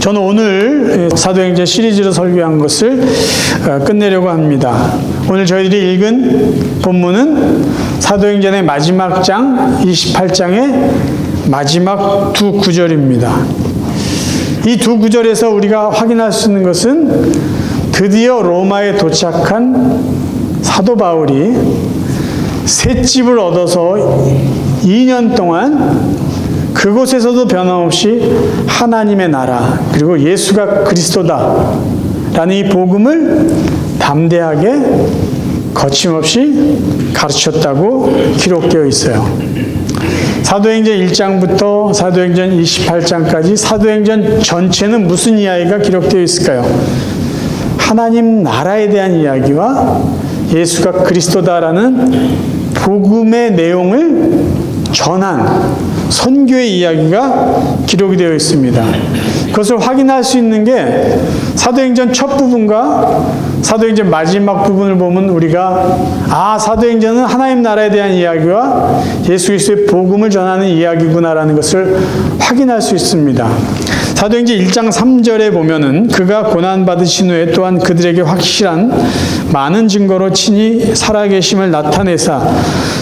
저는 오늘 사도행전 시리즈로 설교한 것을 어, 끝내려고 합니다. 오늘 저희들이 읽은 본문은 사도행전의 마지막 장 28장의 마지막 두 구절입니다. 이 두 구절에서 우리가 확인할 수 있는 것은 드디어 로마에 도착한 사도 바울이 새 집을 얻어서 2년 동안 그곳에서도 변함없이 하나님의 나라 그리고 예수가 그리스도다 라는 이 복음을 담대하게 거침없이 가르쳤다고 기록되어 있어요. 사도행전 1장부터 사도행전 28장까지 사도행전 전체는 무슨 이야기가 기록되어 있을까요? 하나님 나라에 대한 이야기와 예수가 그리스도다라는 복음의 내용을 전한 선교의 이야기가 기록이 되어 있습니다. 그것을 확인할 수 있는 게 사도행전 첫 부분과 사도행전 마지막 부분을 보면 우리가 아 사도행전은 하나님 나라에 대한 이야기와 예수 그리스도의 복음을 전하는 이야기구나라는 것을 확인할 수 있습니다. 사도행전 1장 3절에 보면은 그가 고난 받으신 후에 또한 그들에게 확실한 많은 증거로 친히 살아계심을 나타내사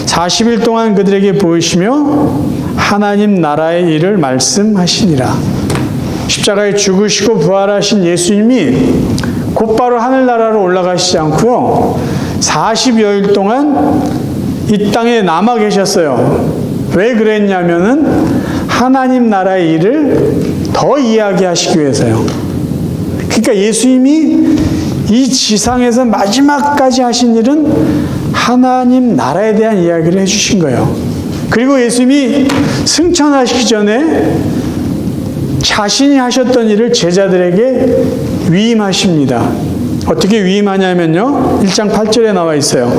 40일 동안 그들에게 보이시며 하나님 나라의 일을 말씀하시니라. 십자가에 죽으시고 부활하신 예수님이 곧바로 하늘나라로 올라가시지 않고요. 40여일 동안 이 땅에 남아 계셨어요. 왜 그랬냐면은 하나님 나라의 일을 더 이야기하시기 위해서요. 그러니까 예수님이 이 지상에서 마지막까지 하신 일은 하나님 나라에 대한 이야기를 해주신 거예요. 그리고 예수님이 승천하시기 전에 자신이 하셨던 일을 제자들에게 위임하십니다. 어떻게 위임하냐면요. 1장 8절에 나와 있어요.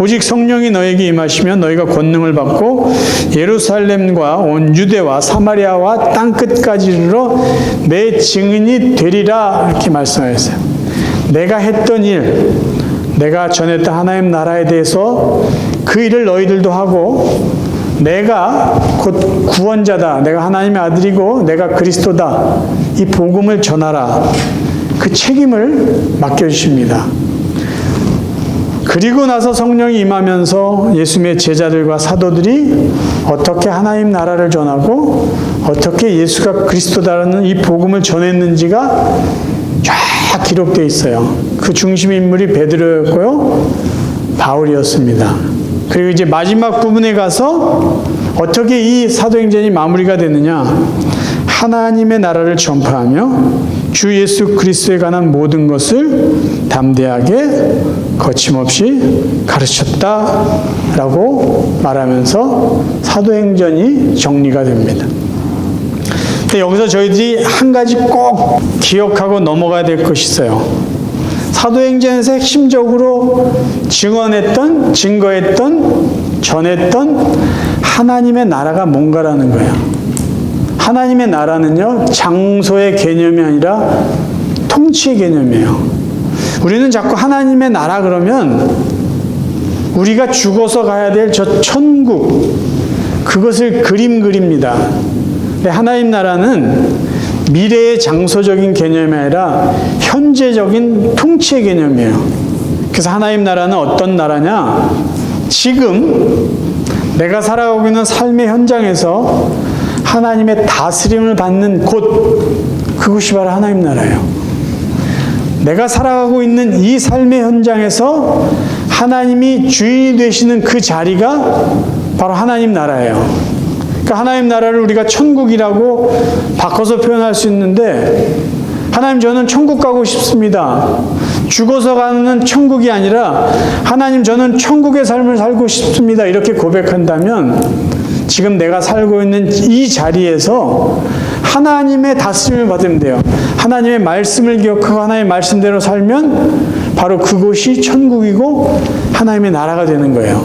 오직 성령이 너에게 임하시면 너희가 권능을 받고 예루살렘과 온 유대와 사마리아와 땅 끝까지 이르러 내 증인이 되리라 이렇게 말씀하셨어요. 내가 했던 일, 내가 전했던 하나님 나라에 대해서 그 일을 너희들도 하고 내가 곧 구원자다. 내가 하나님의 아들이고 내가 그리스도다. 이 복음을 전하라. 그 책임을 맡겨주십니다. 그리고 나서 성령이 임하면서 예수님의 제자들과 사도들이 어떻게 하나님 나라를 전하고 어떻게 예수가 그리스도다라는 이 복음을 전했는지가 쫙 기록되어 있어요. 그 중심 인물이 베드로였고요. 바울이었습니다. 그리고 이제 마지막 부분에 가서 어떻게 이 사도행전이 마무리가 되느냐? 하나님의 나라를 전파하며 주 예수 그리스도에 관한 모든 것을 담대하게 거침없이 가르쳤다라고 말하면서 사도행전이 정리가 됩니다. 근데 여기서 저희들이 한 가지 꼭 기억하고 넘어가야 될 것이 있어요. 사도행전에서 핵심적으로 증언했던, 증거했던, 전했던 하나님의 나라가 뭔가라는 거예요. 하나님의 나라는요, 장소의 개념이 아니라 통치의 개념이에요. 우리는 자꾸 하나님의 나라 그러면 우리가 죽어서 가야 될 저 천국, 그것을 그림 그립니다. 하나님 나라는 미래의 장소적인 개념이 아니라 현재적인 통치의 개념이에요. 그래서 하나님 나라는 어떤 나라냐? 지금 내가 살아가고 있는 삶의 현장에서 하나님의 다스림을 받는 곳, 그곳이 바로 하나님 나라예요. 내가 살아가고 있는 이 삶의 현장에서 하나님이 주인이 되시는 그 자리가 바로 하나님 나라예요. 그러니까 하나님 나라를 우리가 천국이라고 바꿔서 표현할 수 있는데 하나님 저는 천국 가고 싶습니다. 죽어서 가는 천국이 아니라 하나님 저는 천국의 삶을 살고 싶습니다. 이렇게 고백한다면 지금 내가 살고 있는 이 자리에서 하나님의 다스림을 받으면 돼요. 하나님의 말씀을 기억하고 하나님의 말씀대로 살면 바로 그곳이 천국이고 하나님의 나라가 되는 거예요.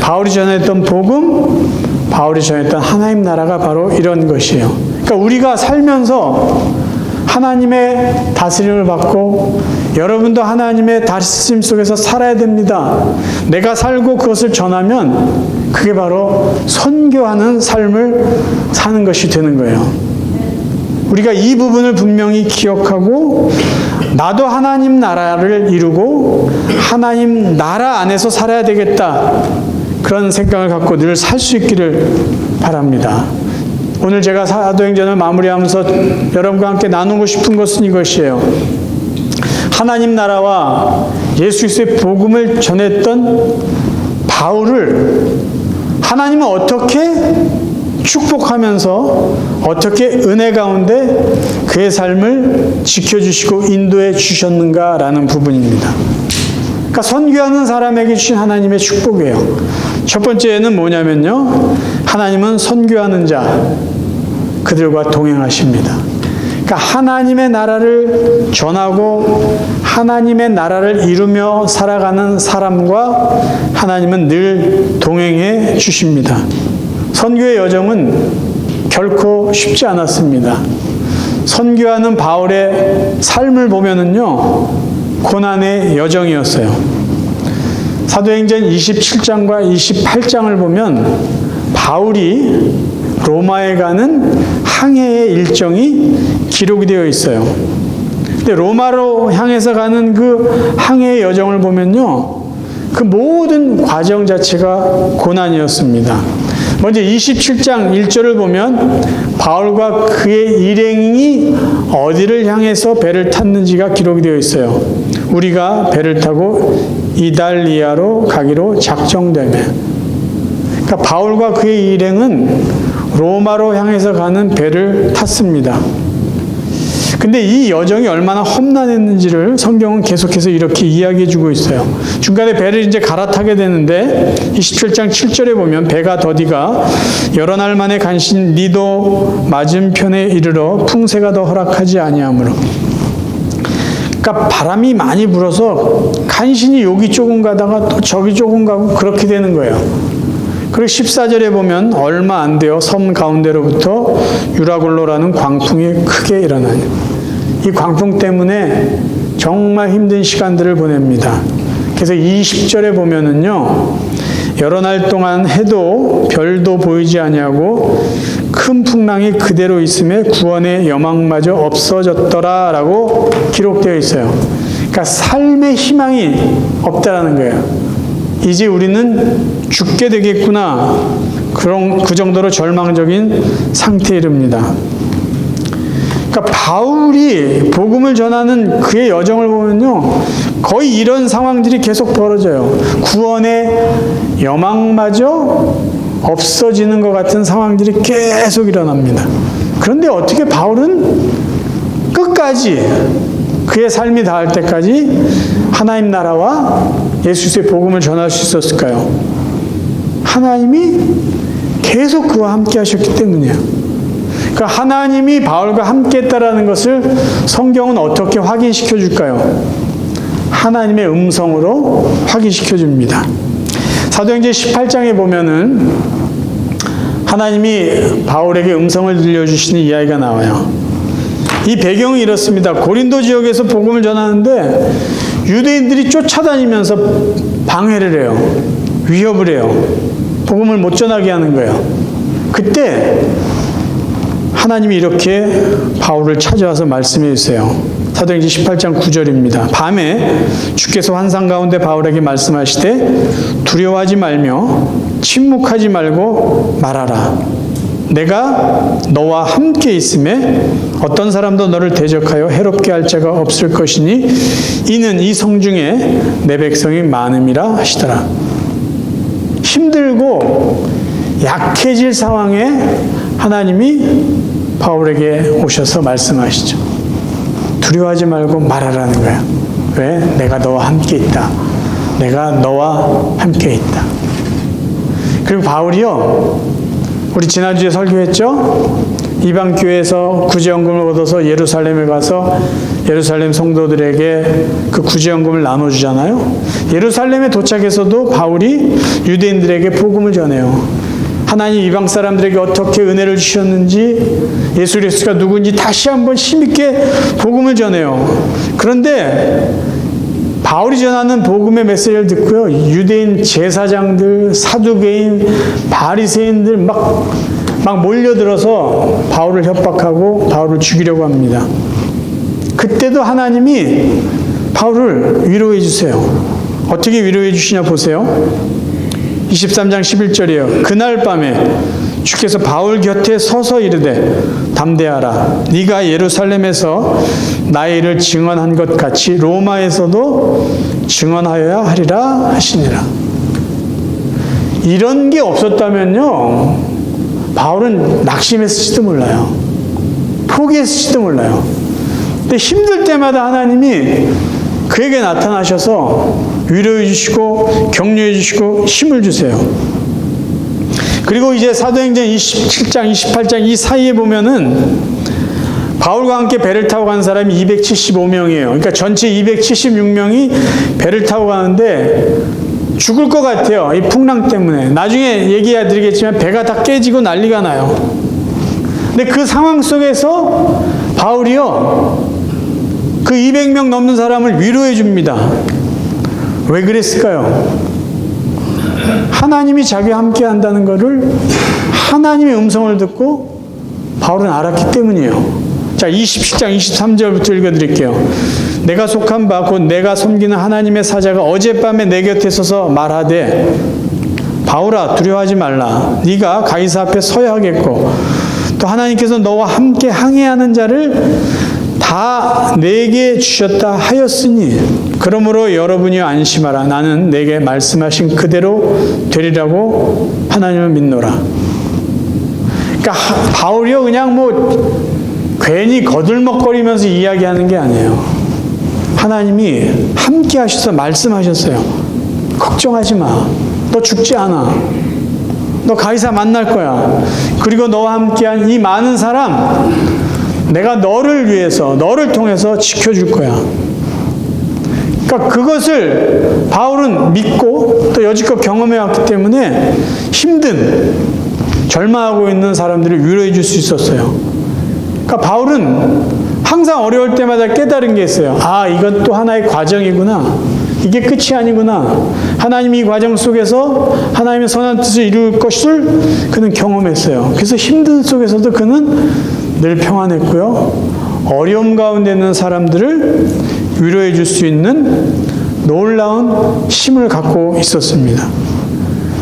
바울이 전했던 복음, 바울이 전했던 하나님 나라가 바로 이런 것이에요. 그러니까 우리가 살면서 하나님의 다스림을 받고 여러분도 하나님의 다스림 속에서 살아야 됩니다. 내가 살고 그것을 전하면 그게 바로 선교하는 삶을 사는 것이 되는 거예요. 우리가 이 부분을 분명히 기억하고 나도 하나님 나라를 이루고 하나님 나라 안에서 살아야 되겠다. 그런 생각을 갖고 늘 살 수 있기를 바랍니다. 오늘 제가 사도행전을 마무리하면서 여러분과 함께 나누고 싶은 것은 이것이에요. 하나님 나라와 예수 그리스도의 복음을 전했던 바울을 하나님은 어떻게 축복하면서 어떻게 은혜 가운데 그의 삶을 지켜주시고 인도해 주셨는가라는 부분입니다. 그러니까 선교하는 사람에게 주신 하나님의 축복이에요. 첫 번째는 뭐냐면요. 하나님은 선교하는 자, 그들과 동행하십니다. 그러니까 하나님의 나라를 전하고 하나님의 나라를 이루며 살아가는 사람과 하나님은 늘 동행해 주십니다. 선교의 여정은 결코 쉽지 않았습니다. 선교하는 바울의 삶을 보면은요, 고난의 여정이었어요. 사도행전 27장과 28장을 보면 바울이 로마에 가는 항해의 일정이 기록이 되어 있어요. 근데 로마로 향해서 가는 그 항해의 여정을 보면요. 그 모든 과정 자체가 고난이었습니다. 먼저 27장 1절을 보면 바울과 그의 일행이 어디를 향해서 배를 탔는지가 기록이 되어 있어요. 우리가 배를 타고 이달리아로 가기로 작정되며 그러니까 바울과 그의 일행은 로마로 향해서 가는 배를 탔습니다. 근데 이 여정이 얼마나 험난했는지를 성경은 계속해서 이렇게 이야기해 주고 있어요. 중간에 배를 이제 갈아타게 되는데 27장 7절에 보면 배가 더디가 여러 날 만에 간신 니도 맞은편에 이르러 풍세가 더 허락하지 아니하므로 그러니까 바람이 많이 불어서 간신히 여기 조금 가다가 또 저기 조금 가고 그렇게 되는 거예요. 그리고 14절에 보면 얼마 안 되어 섬 가운데로부터 유라굴로라는 광풍이 크게 일어나요. 이 광풍 때문에 정말 힘든 시간들을 보냅니다. 그래서 20절에 보면은요. 여러 날 동안 해도 별도 보이지 아니하고 큰 풍랑이 그대로 있음에 구원의 여망마저 없어졌더라라고 기록되어 있어요. 그러니까 삶의 희망이 없다라는 거예요. 이제 우리는 죽게 되겠구나. 그런 그 정도로 절망적인 상태에 이릅니다. 그러니까 바울이 복음을 전하는 그의 여정을 보면요. 거의 이런 상황들이 계속 벌어져요. 구원의 여망마저 없어지는 것 같은 상황들이 계속 일어납니다. 그런데 어떻게 바울은 끝까지 그의 삶이 닿을 때까지 하나님 나라와 예수의 복음을 전할 수 있었을까요? 하나님이 계속 그와 함께 하셨기 때문이에요. 그러니까 하나님이 바울과 함께 했다라는 것을 성경은 어떻게 확인시켜 줄까요? 하나님의 음성으로 확인시켜 줍니다. 사도행전 18장에 보면은 하나님이 바울에게 음성을 들려주시는 이야기가 나와요. 이 배경은 이렇습니다. 고린도 지역에서 복음을 전하는데 유대인들이 쫓아다니면서 방해를 해요. 위협을 해요. 복음을 못 전하게 하는 거예요. 그때 하나님이 이렇게 바울을 찾아와서 말씀해 주세요. 사도행전 18장 9절입니다. 밤에 주께서 환상 가운데 바울에게 말씀하시되 두려워하지 말며 침묵하지 말고 말하라. 내가 너와 함께 있음에 어떤 사람도 너를 대적하여 해롭게 할 자가 없을 것이니 이는 이 성 중에 내 백성이 많음이라 하시더라. 힘들고 약해질 상황에 하나님이 바울에게 오셔서 말씀하시죠. 두려워하지 말고 말하라는 거야. 왜? 내가 너와 함께 있다. 내가 너와 함께 있다. 그리고 바울이요, 우리 지난주에 설교했죠? 이방 교회에서 구제연금을 얻어서 예루살렘에 가서 예루살렘 성도들에게 그 구제연금을 나눠주잖아요. 예루살렘에 도착해서도 바울이 유대인들에게 복음을 전해요. 하나님 이방 사람들에게 어떻게 은혜를 주셨는지 예수 그리스도가 누군지 다시 한번 힘있게 복음을 전해요. 그런데 바울이 전하는 복음의 메시지를 듣고요. 유대인 제사장들, 사두개인, 바리새인들 막 막 몰려들어서 바울을 협박하고 바울을 죽이려고 합니다. 그때도 하나님이 바울을 위로해 주세요. 어떻게 위로해 주시냐 보세요. 23장 11절이에요. 그날 밤에 주께서 바울 곁에 서서 이르되 담대하라 네가 예루살렘에서 나의 일을 증언한 것 같이 로마에서도 증언하여야 하리라 하시니라. 이런 게 없었다면요. 바울은 낙심했을지도 몰라요. 포기했을지도 몰라요. 근데 힘들 때마다 하나님이 그에게 나타나셔서 위로해 주시고 격려해 주시고 힘을 주세요. 그리고 이제 사도행전 27장, 28장 이 사이에 보면은 바울과 함께 배를 타고 간 사람이 275명이에요. 그러니까 전체 276명이 배를 타고 가는데 죽을 것 같아요. 이 풍랑 때문에. 나중에 얘기해 드리겠지만 배가 다 깨지고 난리가 나요. 근데 그 상황 속에서 바울이요. 그 200명 넘는 사람을 위로해 줍니다. 왜 그랬을까요? 하나님이 자기와 함께 한다는 것을 하나님의 음성을 듣고 바울은 알았기 때문이에요. 자, 27장 23절부터 읽어 드릴게요. 내가 속한 바 곧 내가 섬기는 하나님의 사자가 어젯밤에 내 곁에 서서 말하되 바울아 두려워하지 말라. 네가 가이사 앞에 서야 하겠고 또 하나님께서 너와 함께 항해하는 자를 다 내게 주셨다 하였으니 그러므로 여러분이 안심하라. 나는 내게 말씀하신 그대로 되리라고 하나님을 믿노라. 그러니까 하- 바울이요 그냥 뭐 괜히 거들먹거리면서 이야기하는 게 아니에요. 하나님이 함께 하셔서 말씀하셨어요. 걱정하지 마 너 죽지 않아. 너 가이사 만날 거야. 그리고 너와 함께한 이 많은 사람 내가 너를 위해서, 너를 통해서 지켜줄 거야. 그러니까 그것을 바울은 믿고 또 여지껏 경험해 왔기 때문에 힘든, 절망하고 있는 사람들을 위로해 줄 수 있었어요. 그러니까 바울은 항상 어려울 때마다 깨달은 게 있어요. 아, 이건 또 하나의 과정이구나. 이게 끝이 아니구나. 하나님이 이 과정 속에서 하나님의 선한 뜻을 이룰 것을 그는 경험했어요. 그래서 힘든 속에서도 그는 늘 평안했고요. 어려움 가운데 있는 사람들을 위로해 줄 수 있는 놀라운 힘을 갖고 있었습니다.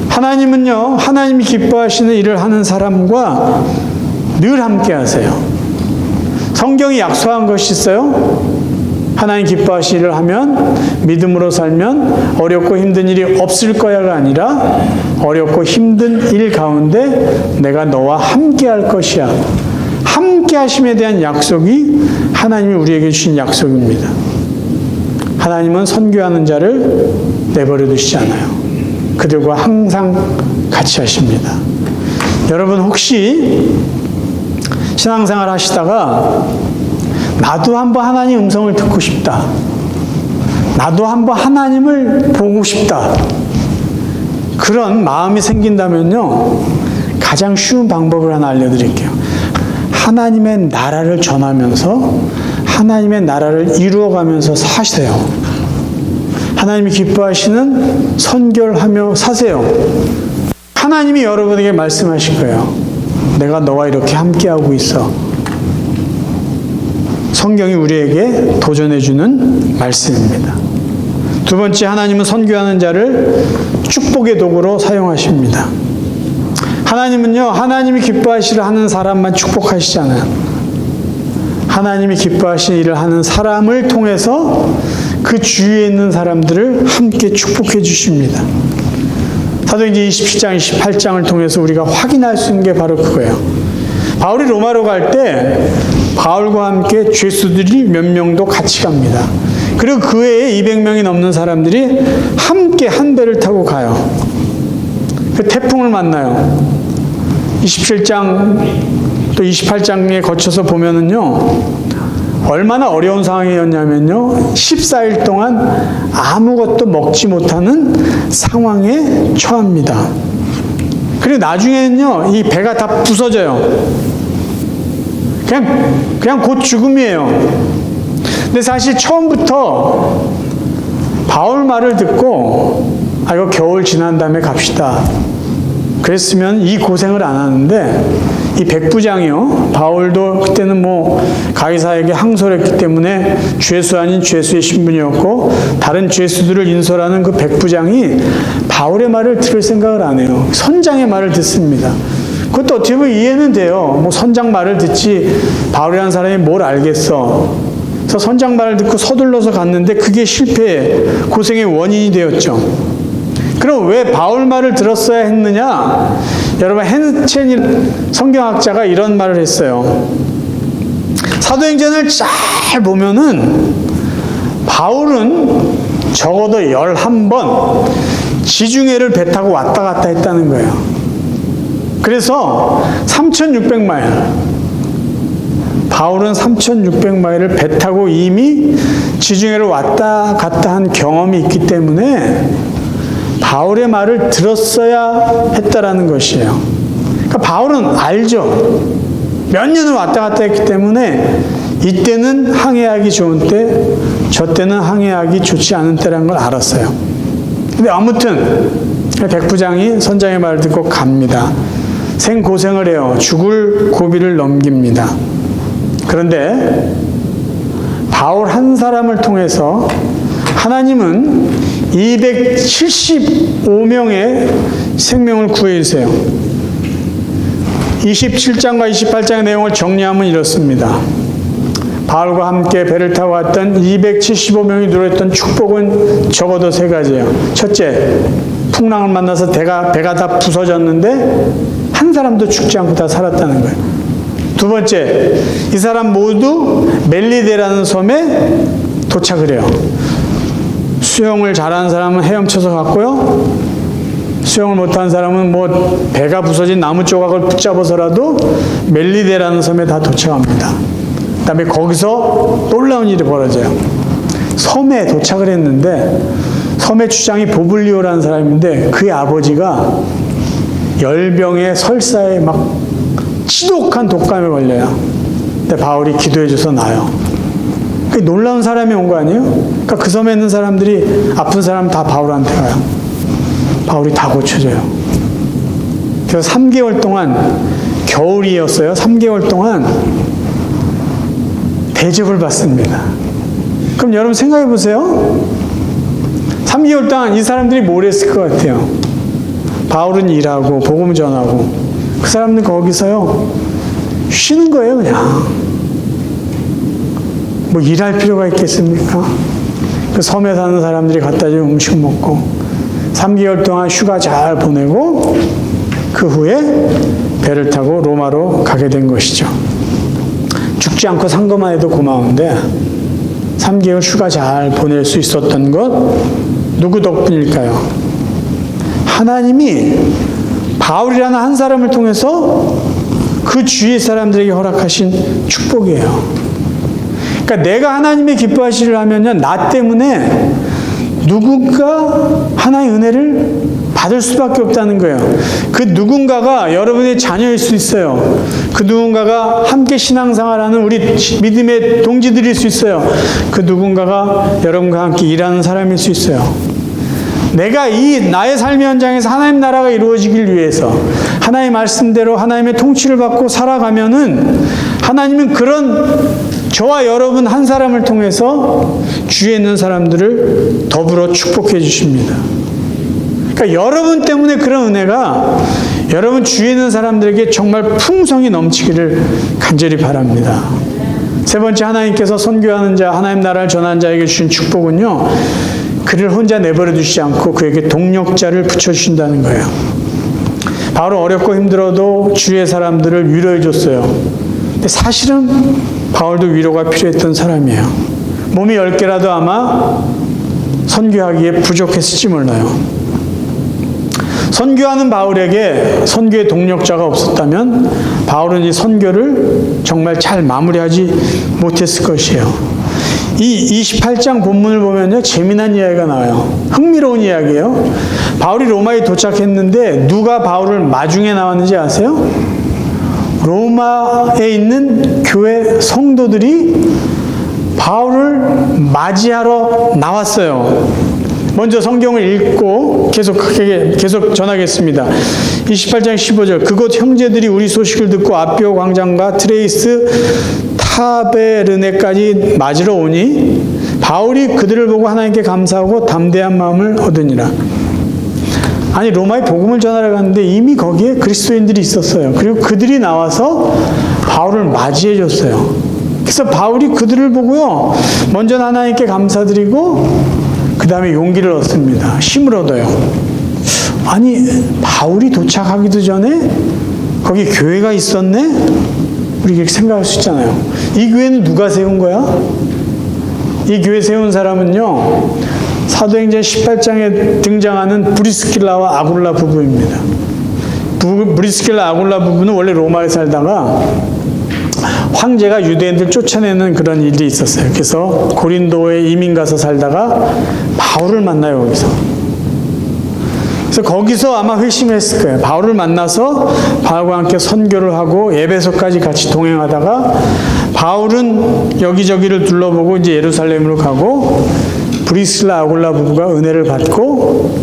하나님은요, 하나님이 기뻐하시는 일을 하는 사람과 늘 함께 하세요. 성경이 약속한 것이 있어요. 하나님 기뻐하시는 일을 하면 믿음으로 살면 어렵고 힘든 일이 없을 거야가 아니라 어렵고 힘든 일 가운데 내가 너와 함께 할 것이야. 함께 하심에 대한 약속이 하나님이 우리에게 주신 약속입니다. 하나님은 선교하는 자를 내버려 두시지 않아요. 그들과 항상 같이 하십니다. 여러분 혹시 신앙생활 하시다가 나도 한번 하나님 음성을 듣고 싶다. 나도 한번 하나님을 보고 싶다. 그런 마음이 생긴다면요. 가장 쉬운 방법을 하나 알려드릴게요. 하나님의 나라를 전하면서 하나님의 나라를 이루어가면서 사세요. 하나님이 기뻐하시는 선교를 하며 사세요. 하나님이 여러분에게 말씀하실 거예요. 내가 너와 이렇게 함께하고 있어. 성경이 우리에게 도전해주는 말씀입니다. 두 번째, 하나님은 선교하는 자를 축복의 도구로 사용하십니다. 하나님은요, 하나님이 기뻐하시려 하는 사람만 축복하시지 않아요. 하나님이 기뻐하시는 일을 하는 사람을 통해서 그 주위에 있는 사람들을 함께 축복해 주십니다. 사도행전 27장, 28장을 통해서 우리가 확인할 수 있는 게 바로 그거예요. 바울이 로마로 갈 때 바울과 함께 죄수들이 몇 명도 같이 갑니다. 그리고 그 외에 200명이 넘는 사람들이 함께 한 배를 타고 가요. 그 태풍을 만나요. 27장 또 28장에 거쳐서 보면은요. 얼마나 어려운 상황이었냐면요. 14일 동안 아무것도 먹지 못하는 상황에 처합니다. 그리고 나중에는요. 이 배가 다 부서져요. 그냥 그냥 곧 죽음이에요. 근데 사실 처음부터 바울 말을 듣고 아 이거 겨울 지난 다음에 갑시다. 그랬으면 이 고생을 안 하는데 이 백부장이요. 바울도 그때는 뭐 가이사에게 항소했기 때문에 죄수 아닌 죄수의 신분이었고 다른 죄수들을 인솔하는 그 백부장이 바울의 말을 들을 생각을 안 해요. 선장의 말을 듣습니다. 그것도 어떻게 보면 이해는 돼요. 뭐 선장 말을 듣지 바울이라는 사람이 뭘 알겠어. 그래서 선장 말을 듣고 서둘러서 갔는데 그게 실패 고생의 원인이 되었죠 그럼 왜 바울 말을 들었어야 했느냐? 여러분 헨첸 성경학자가 이런 말을 했어요. 사도행전을 잘 보면은 바울은 적어도 11번 지중해를 배 타고 왔다 갔다 했다는 거예요. 그래서 3600마일 바울은 3600마일을 배 타고 이미 지중해를 왔다 갔다 한 경험이 있기 때문에 바울의 말을 들었어야 했다라는 것이에요. 그러니까 바울은 알죠. 몇 년을 왔다 갔다 했기 때문에 이때는 항해하기 좋은 때, 저 때는 항해하기 좋지 않은 때라는 걸 알았어요. 근데 아무튼 백부장이 선장의 말을 듣고 갑니다. 생고생을 해요. 죽을 고비를 넘깁니다. 그런데 바울 한 사람을 통해서 하나님은 275명의 생명을 구해주세요. 27장과 28장의 내용을 정리하면 이렇습니다. 바울과 함께 배를 타고 왔던 275명이 누렸던 축복은 적어도 세 가지예요. 첫째, 풍랑을 만나서 배가, 배가 다 부서졌는데 한 사람도 죽지 않고 다 살았다는 거예요. 두 번째, 이 사람 모두 멜리데라는 섬에 도착을 해요. 수영을 잘하는 사람은 헤엄쳐서 갔고요. 수영을 못하는 사람은 뭐 배가 부서진 나무 조각을 붙잡아서라도 멜리데라는 섬에 다 도착합니다. 그 다음에 거기서 놀라운 일이 벌어져요. 섬에 도착을 했는데 섬의 주장이 보블리오라는 사람인데 그의 아버지가 열병의 설사에 막 지독한 독감에 걸려요. 근데 바울이 기도해줘서 나요. 그 놀라운 사람이 온 거 아니에요? 그러니까 그 섬에 있는 사람들이 아픈 사람 다 바울한테 가요. 바울이 다 고쳐줘요. 그래서 3개월 동안 겨울이었어요. 3개월 동안 대접을 받습니다. 그럼 여러분 생각해 보세요. 3개월 동안 이 사람들이 뭘 했을 것 같아요? 바울은 일하고 복음 전하고 그 사람들 거기서요 쉬는 거예요 그냥 뭐 일할 필요가 있겠습니까? 그 섬에 사는 사람들이 갖다 준 음식 먹고 3개월 동안 휴가 잘 보내고 그 후에 배를 타고 로마로 가게 된 것이죠. 죽지 않고 산 것만 해도 고마운데 3개월 휴가 잘 보낼 수 있었던 것 누구 덕분일까요? 하나님이 바울이라는 한 사람을 통해서 그 주위의 사람들에게 허락하신 축복이에요. 그러니까 내가 하나님의 기뻐하시를 하면요, 나 때문에 누군가 하나의 은혜를 받을 수밖에 없다는 거예요. 그 누군가가 여러분의 자녀일 수 있어요. 그 누군가가 함께 신앙생활하는 우리 믿음의 동지들일 수 있어요. 그 누군가가 여러분과 함께 일하는 사람일 수 있어요. 내가 이 나의 삶의 현장에서 하나님 나라가 이루어지길 위해서 하나님의 말씀대로 하나님의 통치를 받고 살아가면은 하나님은 그런 저와 여러분 한 사람을 통해서 주위에 있는 사람들을 더불어 축복해 주십니다. 그러니까 여러분 때문에 그런 은혜가 여러분 주위에 있는 사람들에게 정말 풍성히 넘치기를 간절히 바랍니다. 세 번째 하나님께서 선교하는 자, 하나님 나라를 전하는 자에게 주신 축복은요. 그를 혼자 내버려 두시지 않고 그에게 동력자를 붙여 주신다는 거예요. 바로 어렵고 힘들어도 주위의 사람들을 위로해 줬어요. 근데 사실은 바울도 위로가 필요했던 사람이에요. 몸이 열 개라도 아마 선교하기에 부족했을지 몰라요. 선교하는 바울에게 선교의 동력자가 없었다면 바울은 이 선교를 정말 잘 마무리하지 못했을 것이에요. 이 28장 본문을 보면요, 재미난 이야기가 나와요. 흥미로운 이야기예요. 바울이 로마에 도착했는데 누가 바울을 마중에 나왔는지 아세요? 로마에 있는 교회 성도들이 바울을 맞이하러 나왔어요. 먼저 성경을 읽고 계속 계속 전하겠습니다. 28장 15절 그곳 형제들이 우리 소식을 듣고 아비오 광장과 트레이스 타베르네까지 맞으러 오니 바울이 그들을 보고 하나님께 감사하고 담대한 마음을 얻으니라. 아니 로마에 복음을 전하러 갔는데 이미 거기에 그리스도인들이 있었어요. 그리고 그들이 나와서 바울을 맞이해 줬어요. 그래서 바울이 그들을 보고요. 먼저 하나님께 감사드리고 그 다음에 용기를 얻습니다. 힘을 얻어요. 아니 바울이 도착하기도 전에 거기 교회가 있었네? 우리 이렇게 생각할 수 있잖아요. 이 교회는 누가 세운 거야? 이 교회 세운 사람은요. 사도행전 18장에 등장하는 브리스킬라와 아굴라 부부입니다. 부, 브리스킬라 아굴라 부부는 원래 로마에 살다가 황제가 유대인들 쫓아내는 그런 일이 있었어요. 그래서 고린도에 이민 가서 살다가 바울을 만나요, 거기서. 그래서 거기서 아마 회심했을 거예요. 바울을 만나서 바울과 함께 선교를 하고 예배소까지 같이 동행하다가 바울은 여기저기를 둘러보고 이제 예루살렘으로 가고 브리슬라 아굴라 부부가 은혜를 받고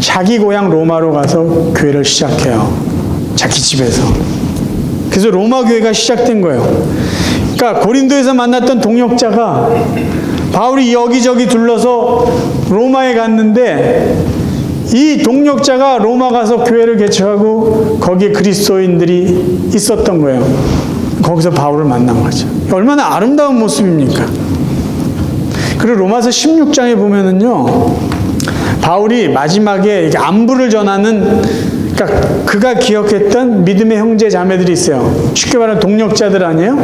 자기 고향 로마로 가서 교회를 시작해요. 자기 집에서. 그래서 로마 교회가 시작된 거예요. 그러니까 고린도에서 만났던 동역자가 바울이 여기저기 둘러서 로마에 갔는데 이 동역자가 로마 가서 교회를 개척하고 거기에 그리스도인들이 있었던 거예요. 거기서 바울을 만난 거죠. 얼마나 아름다운 모습입니까? 그리고 로마서 16장에 보면은요, 바울이 마지막에 안부를 전하는 그러니까 그가 기억했던 믿음의 형제 자매들이 있어요. 쉽게 말하면 동력자들 아니에요?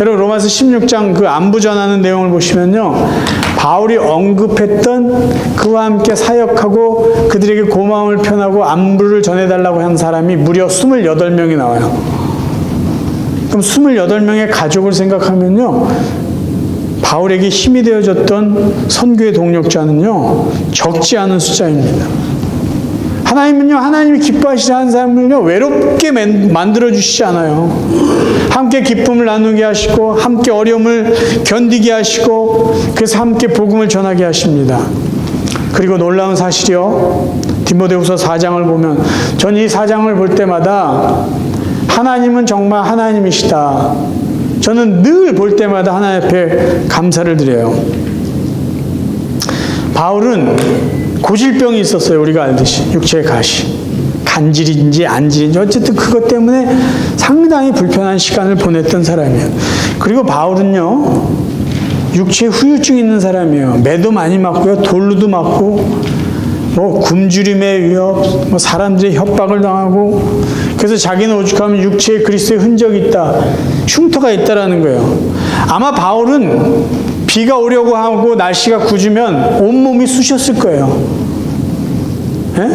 여러분 로마서 16장 그 안부 전하는 내용을 보시면요. 바울이 언급했던 그와 함께 사역하고 그들에게 고마움을 표하고 안부를 전해달라고 한 사람이 무려 28명이 나와요. 그럼 28명의 가족을 생각하면요. 바울에게 힘이 되어줬던 선교의 동력자는요. 적지 않은 숫자입니다. 하나님은요, 하나님이 기뻐하시는 한 사람을요, 외롭게 만들어 주시지 않아요. 함께 기쁨을 나누게 하시고, 함께 어려움을 견디게 하시고, 그래서 함께 복음을 전하게 하십니다. 그리고 놀라운 사실이요, 디모데후서 4장을 보면, 전 이 4장을 볼 때마다 하나님은 정말 하나님이시다. 저는 늘 볼 때마다 하나님 앞에 감사를 드려요. 바울은 고질병이 있었어요. 우리가 알듯이 육체의 가시. 간질인지 안질인지 어쨌든 그것 때문에 상당히 불편한 시간을 보냈던 사람이에요. 그리고 바울은요. 육체 후유증 있는 사람이에요. 매도 많이 맞고요. 돌로도 맞고 뭐 굶주림의 위협, 뭐 사람들의 협박을 당하고 그래서 자기는 오죽하면 육체에 그리스도의 흔적이 있다. 흉터가 있다라는 거예요. 아마 바울은 비가 오려고 하고 날씨가 굳으면 온몸이 쑤셨을 거예요. 예?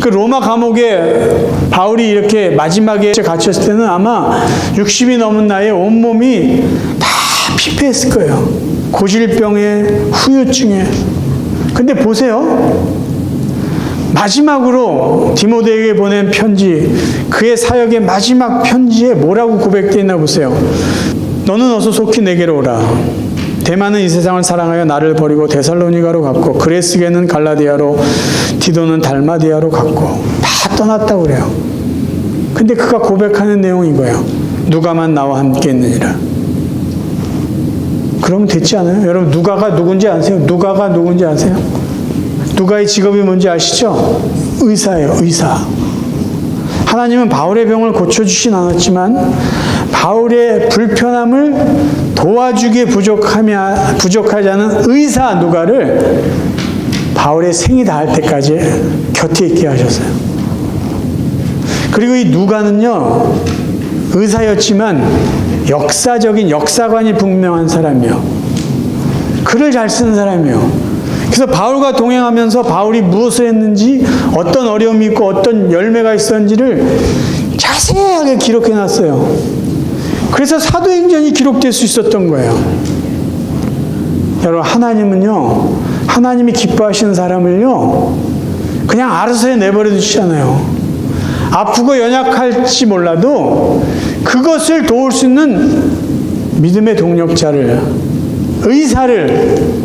그 로마 감옥에 바울이 이렇게 마지막에 갇혔을 때는 아마 60이 넘은 나이에 온몸이 다 피폐했을 거예요. 고질병에, 후유증에. 근데 보세요. 마지막으로 디모데에게 보낸 편지, 그의 사역의 마지막 편지에 뭐라고 고백되어 있나 보세요. 너는 어서 속히 내게로 오라. 대만은 이 세상을 사랑하여 나를 버리고 데살로니가로 갔고 그레스게는 갈라디아로 디도는 달마디아로 갔고 다 떠났다고 그래요. 근데 그가 고백하는 내용이 이거예요. 누가만 나와 함께 있느니라. 그러면 됐지 않아요? 여러분 누가가 누군지 아세요? 누가가 누군지 아세요? 누가의 직업이 뭔지 아시죠? 의사예요, 의사. 하나님은 바울의 병을 고쳐주진 않았지만 바울의 불편함을 도와주기에 부족하며, 부족하지 않은 의사 누가를 바울의 생이 닿을 때까지 곁에 있게 하셨어요. 그리고 이 누가는요, 의사였지만 역사적인 역사관이 분명한 사람이요. 글을 잘 쓰는 사람이요. 그래서 바울과 동행하면서 바울이 무엇을 했는지 어떤 어려움이 있고 어떤 열매가 있었는지를 자세하게 기록해 놨어요. 그래서 사도행전이 기록될 수 있었던 거예요. 여러분 하나님은요. 하나님이 기뻐하시는 사람을요. 그냥 알아서 내버려 두시잖아요. 아프고 연약할지 몰라도 그것을 도울 수 있는 믿음의 동력자를 의사를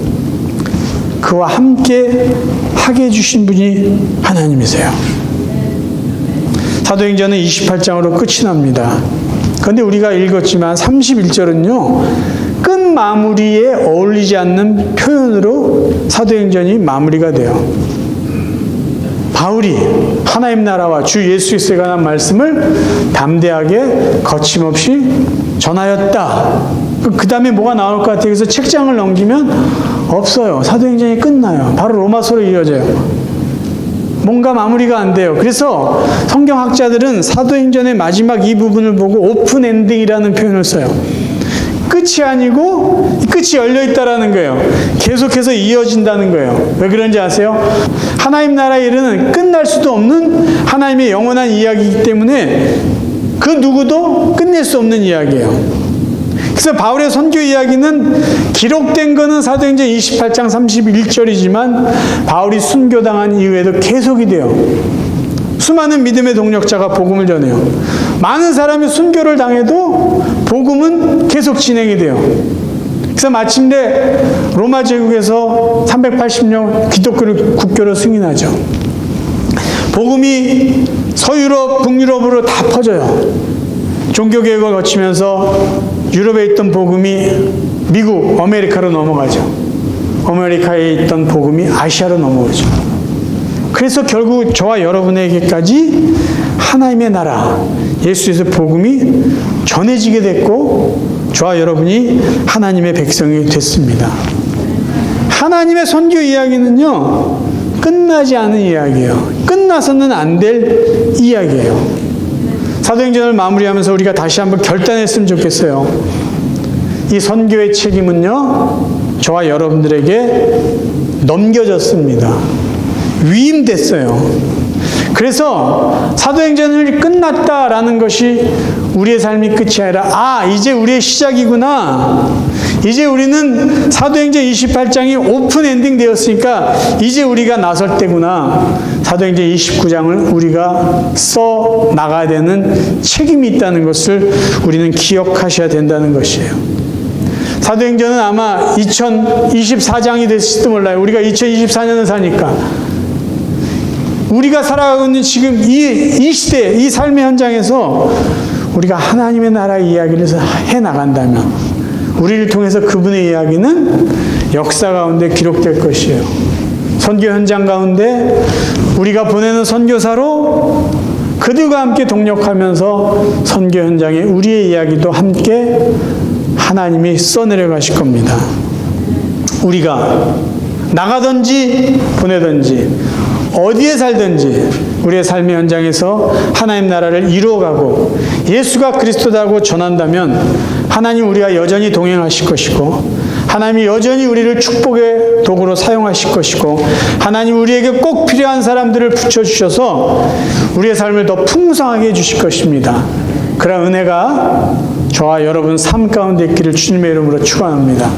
그와 함께 하게 해주신 분이 하나님이세요. 사도행전은 28장으로 끝이 납니다. 그런데 우리가 읽었지만 31절은요, 끝 마무리에 어울리지 않는 표현으로 사도행전이 마무리가 돼요. 바울이 하나님 나라와 주 예수 그리스도에 관한 말씀을 담대하게 거침없이 전하였다. 그 다음에 뭐가 나올 것 같아요? 그래서 책장을 넘기면 없어요. 사도행전이 끝나요. 바로 로마서로 이어져요. 뭔가 마무리가 안 돼요. 그래서 성경학자들은 사도행전의 마지막 이 부분을 보고 오픈 엔딩이라는 표현을 써요. 끝이 아니고 끝이 열려 있다라는 거예요. 계속해서 이어진다는 거예요. 왜 그런지 아세요? 하나님 나라의 일은 끝날 수도 없는 하나님의 영원한 이야기이기 때문에 그 누구도 끝낼 수 없는 이야기예요. 그래서 바울의 선교 이야기는 기록된 거는 사도행전 28장 31절이지만 바울이 순교당한 이후에도 계속이 돼요. 수많은 믿음의 동력자가 복음을 전해요. 많은 사람이 순교를 당해도 복음은 계속 진행이 돼요. 그래서 마침내 로마 제국에서 380년 기독교를 국교로 승인하죠. 복음이 서유럽, 북유럽으로 다 퍼져요. 종교개혁을 거치면서 유럽에 있던 복음이 미국, 아메리카로 넘어가죠. 아메리카에 있던 복음이 아시아로 넘어오죠. 그래서 결국 저와 여러분에게까지 하나님의 나라, 예수에서 복음이 전해지게 됐고, 저와 여러분이 하나님의 백성이 됐습니다. 하나님의 선교 이야기는요, 끝나지 않은 이야기예요. 끝나서는 안 될 이야기예요. 사도행전을 마무리하면서 우리가 다시 한번 결단했으면 좋겠어요. 이 선교의 책임은요, 저와 여러분들에게 넘겨졌습니다. 위임됐어요. 그래서 사도행전이 끝났다라는 것이 우리의 삶이 끝이 아니라, 아, 이제 우리의 시작이구나. 이제 우리는 사도행전 28장이 오픈 엔딩 되었으니까, 이제 우리가 나설 때구나. 사도행전 29장을 우리가 써 나가야 되는 책임이 있다는 것을 우리는 기억하셔야 된다는 것이에요. 사도행전은 아마 2024장이 됐을지도 몰라요. 우리가 2024년을 사니까. 우리가 살아가고 있는 지금 이, 이 시대, 이 삶의 현장에서 우리가 하나님의 나라 이야기를 해 나간다면 우리를 통해서 그분의 이야기는 역사 가운데 기록될 것이에요. 선교 현장 가운데 우리가 보내는 선교사로 그들과 함께 동력하면서 선교 현장에 우리의 이야기도 함께 하나님이 써내려 가실 겁니다. 우리가 나가든지 보내든지 어디에 살든지 우리의 삶의 현장에서 하나님 나라를 이루어가고 예수가 그리스도다고 전한다면 하나님 우리와 여전히 동행하실 것이고 하나님이 여전히 우리를 축복의 도구로 사용하실 것이고 하나님 우리에게 꼭 필요한 사람들을 붙여주셔서 우리의 삶을 더 풍성하게 해주실 것입니다. 그런 은혜가 저와 여러분 삶 가운데 있기를 주님의 이름으로 축원합니다.